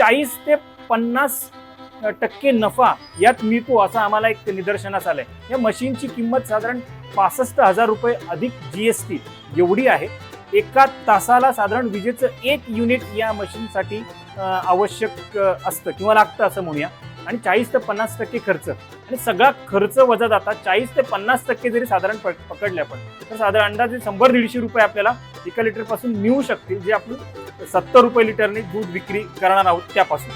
चाळीस ते पन्नास टक्के नफा यात मिळतो असं आम्हाला एक निदर्शनास आलंय. या मशीनची किंमत साधारण पासष्ट हजार रुपये अधिक जी एस टी एवढी आहे. एका तासाला साधारण विजेचं एक युनिट या मशीनसाठी आवश्यक असतं किंवा लागतं असं म्हणूया. आणि चाळीस ते पन्नास टक्के खर्च आणि सगळा खर्च वजा जाता चाळीस ते पन्नास टक्के जरी साधारण पकडले आपण तर साधारण अंदाजे शंभर दीडशे रुपये आपल्याला एका लिटरपासून मिळू शकतील जे आपण सत्तर रुपये लिटरने दूध विक्री करणार आहोत त्यापासून.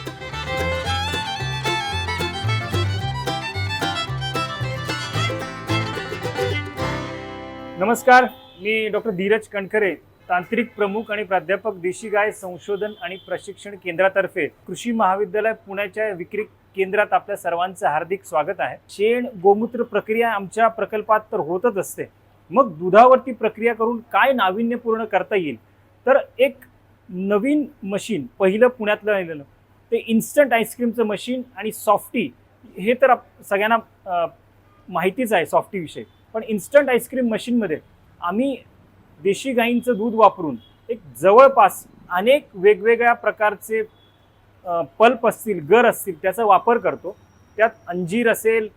नमस्कार मी डॉक्टर धीरज कणखरे तांत्रिक प्रमुख आणि प्राध्यापक देशी गाय संशोधन आणि प्रशिक्षण केंद्रातर्फे कृषी महाविद्यालय पुण्याच्या विक्री केंद्रात आपल्या सर्वांचं हार्दिक स्वागत आहे. शेण गोमूत्र प्रक्रिया आमच्या प्रकल्पात तर होतच असते. मग दुधावरती प्रक्रिया करून काय नाविन्यपूर्ण करता येईल? तर एक नवीन मशीन पहिलं पुण्यातलं आलेलं ते इन्स्टंट आईस्क्रीमचं मशीन आणि सॉफ्टी हे तर आप- सगळ्यांना माहितीच आहे सॉफ्टीविषयी पण इन्स्टंट आईस्क्रीम मशीनमध्ये आम्ही देशी गाईंचं दूध वापरून एक जवळपास अनेक वेगवेगळ्या प्रकारचे पल्प असतील गर असतील त्याचा वापर करतो. त्यात अंजीर असेल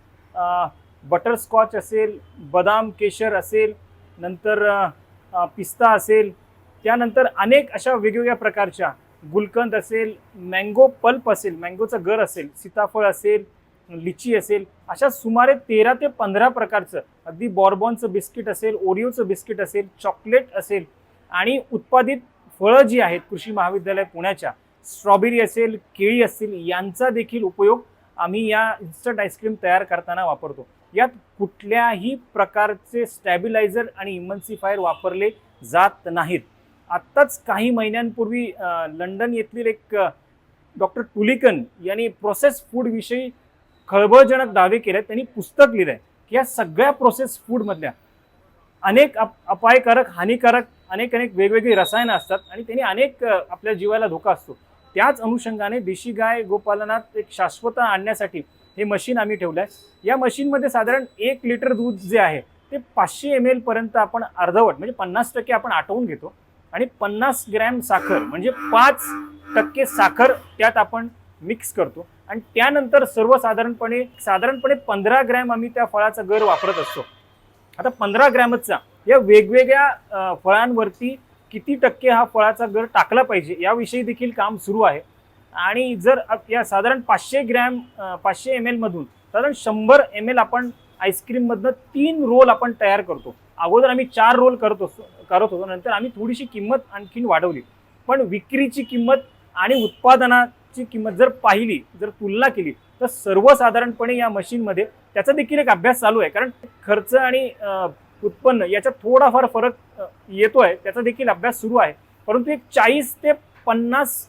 बटरस्कॉच असेल बदाम केशर असेल नंतर पिस्ता असेल. त्यानंतर अनेक अशा वेगवेगळ्या प्रकारच्या गुलकंद असेल मँगो पल्प असेल मँगोचं गर असेल सीताफळ असेल लिची असेल अशा सुमारे तेरा ते पंधरा प्रकारचं अगदी बॉर्बॉनचं बिस्किट असेल ओरिओचं बिस्किट असेल चॉकलेट असेल आणि उत्पादित फळं जी आहेत कृषी महाविद्यालय पुण्याच्या स्ट्रॉबेरी असेल केळी असतील यांचा देखील उपयोग आम्ही या इन्स्टंट आईस्क्रीम तयार करताना वापरतो. यात कुठल्याही प्रकारचे स्टॅबिलायझर आणि इमन्सिफायर वापरले जात नाहीत. आत्ताच काही महिन्यांपूर्वी लंडन येथील एक डॉक्टर टुलिकन यांनी प्रोसेस फूडविषयी खळबळजनक दावे केले त्यांनी पुस्तक लिहिलं आहे की या सगळ्या प्रोसेस फूडमधल्या अनेक अप अपायकारक हानिकारक अनेक अनेक वेगवेगळी रसायनं असतात आणि त्यांनी अनेक आपल्या जीवाला धोका असतो. त्याच अनुषंगाने देशी गाय गोपालनात एक शाश्वत आणण्यासाठी हे मशीन आम्ही ठेवलं आहे या मशीनमध्ये साधारण एक लिटर दूध जे आहे ते पाचशे एम एलपर्यंत आपण अर्धवट म्हणजे पन्नास टक्के आपण आटवून घेतो. आणि पन्नास ग्रॅम साखर म्हणजे पाच टक्के साखर त्यात आपण मिक्स करतो. आणि त्यानंतर सर्वसाधारणपणे साधारणपणे पंधरा ग्रॅम आम्ही त्या फळाचा गर वापरत असतो. आता पंधरा ग्रॅमचा या वेगवेगळ्या फळांवरती किती टक्के हा फळाचा गर टाकला पाहिजे याविषयी देखील काम सुरू आहे. आणि जर या साधारण पाचशे ग्रॅम पाचशे एम एलमधून साधारण शंभर एम एल आपण आईस्क्रीममधनं तीन रोल आपण तयार करतो. अगोदर आम्ही चार रोल करत असतो करत होतो. नंतर आम्ही थोडीशी किंमत आणखीन वाढवली. पण विक्रीची किंमत आणि उत्पादनाची किंमत जर पाहिली जर तुलना केली तर सर्वसाधारणपणे या मशीनमध्ये त्याचा देखील एक अभ्यास चालू आहे. कारण खर्च आणि उत्पन्न याच्यात थोडाफार फरक येतो आहे त्याचा देखील अभ्यास सुरू आहे. परंतु एक चाळीस ते पन्नास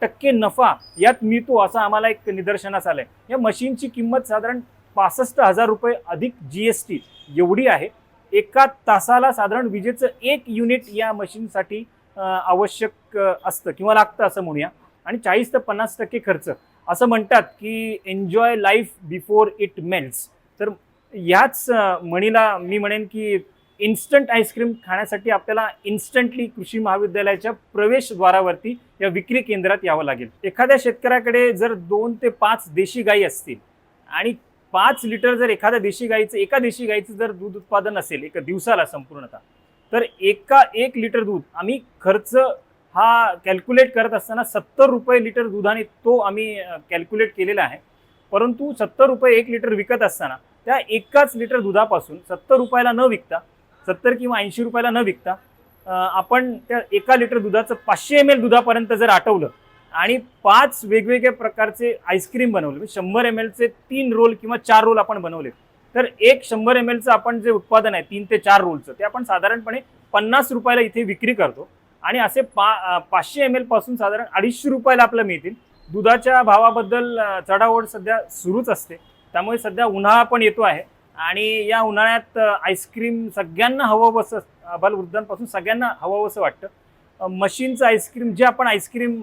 टक्के नफा यात मिळतो असं आम्हाला एक निदर्शनास आहे या मशीनची किंमत साधारण पासष्ट हजार रुपये अधिक जी एस टी एवढी आहे. एका तासाला साधारण विजेचं एक युनिट या मशीनसाठी आवश्यक असतं किंवा लागतं असं म्हणूया. आणि चाळीस ते पन्नास टक्के खर्च. असं म्हणतात की enjoy life before it melts तर याच म्हणीला मी म्हणेन की इन्स्टंट आईस्क्रीम खाण्यासाठी आपल्याला इन्स्टंटली कृषी महाविद्यालयाच्या प्रवेशद्वारावरती या विक्री केंद्रात यावं लागेल. एखाद्या शेतकऱ्याकडे जर दोन ते पाच देशी गाई असतील आणि पाच लिटर जर एखाद्या देशी गाईचं एका देशी गाईचं जर दूध उत्पादन असेल एका दिवसाला संपूर्णतः तर एका एक लिटर दूध आम्ही खर्च हा कॅल्क्युलेट करत असताना सत्तर रुपये लिटर दुधाने तो आम्ही कॅल्क्युलेट केलेला आहे. परंतु सत्तर रुपये एक लिटर विकत असताना त्या एकाच लिटर दुधापासून सत्तर रुपयाला न विकता सत्तर किंवा ऐंशी रुपयाला न विकता आपण त्या एका लिटर दुधाचं पाचशे एम एल दुधापर्यंत जर आटवलं आणि पाच वेगवेगळ्या प्रकारचे आईस्क्रीम बनवले म्हणजे शंभर एम एलचे तीन रोल किंवा चार रोल आपण बनवले तर एक शंभर एम एलचं आपण जे उत्पादन आहे तीन ते चार रोलचं ते आपण साधारणपणे पन्नास रुपयाला इथे विक्री करतो. आणि असे पा पाचशे एम एलपासून साधारण अडीचशे रुपयाला आपल्याला मिळतील. दुधाच्या भावाबद्दल चढाओढ सध्या सुरूच असते. त्यामुळे सध्या उन्हाळा पण येतो आहे. आणि या उन्हाळ्यात आईस्क्रीम सगळ्यांना हवं असं बालवृद्धांपासून सगळ्यांना हवं असं वाटतं. मशीनचं आईस्क्रीम जे आपण आईस्क्रीम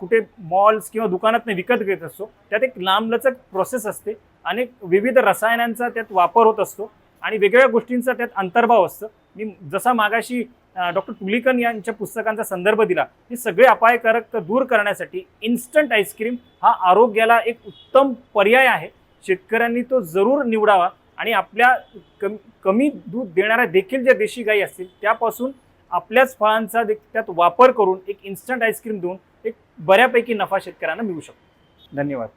कुठे मॉल्स किंवा दुकानात विकत घेत असतो त्यात एक लांबलचक प्रोसेस असते अनेक विविध रसायनांचा त्यात वापर होत असतो आणि वेगवेगळ्या गोष्टींचा त्यात अंतर्भाव असतं. मी जसा मागाशी डॉक्टर पुलिकन यांच्या पुस्तकांचा संदर्भ दिला हे सगळे अपायकारक दूर करण्यासाठी इन्स्टंट आईस्क्रीम हा आरोग्याला एक उत्तम पर्याय आहे. शेतकऱ्यांनी तो जरूर निवडावा आणि आपल्या कमी कमी दूध देणाऱ्या देखील ज्या देशी गाई असतील त्यापासून आपल्याच फळांचा दे- त्यात वापर करून एक इन्स्टंट आईस्क्रीम देऊन एक बऱ्यापैकी नफा शेतकऱ्यांना मिळू शकतो. धन्यवाद.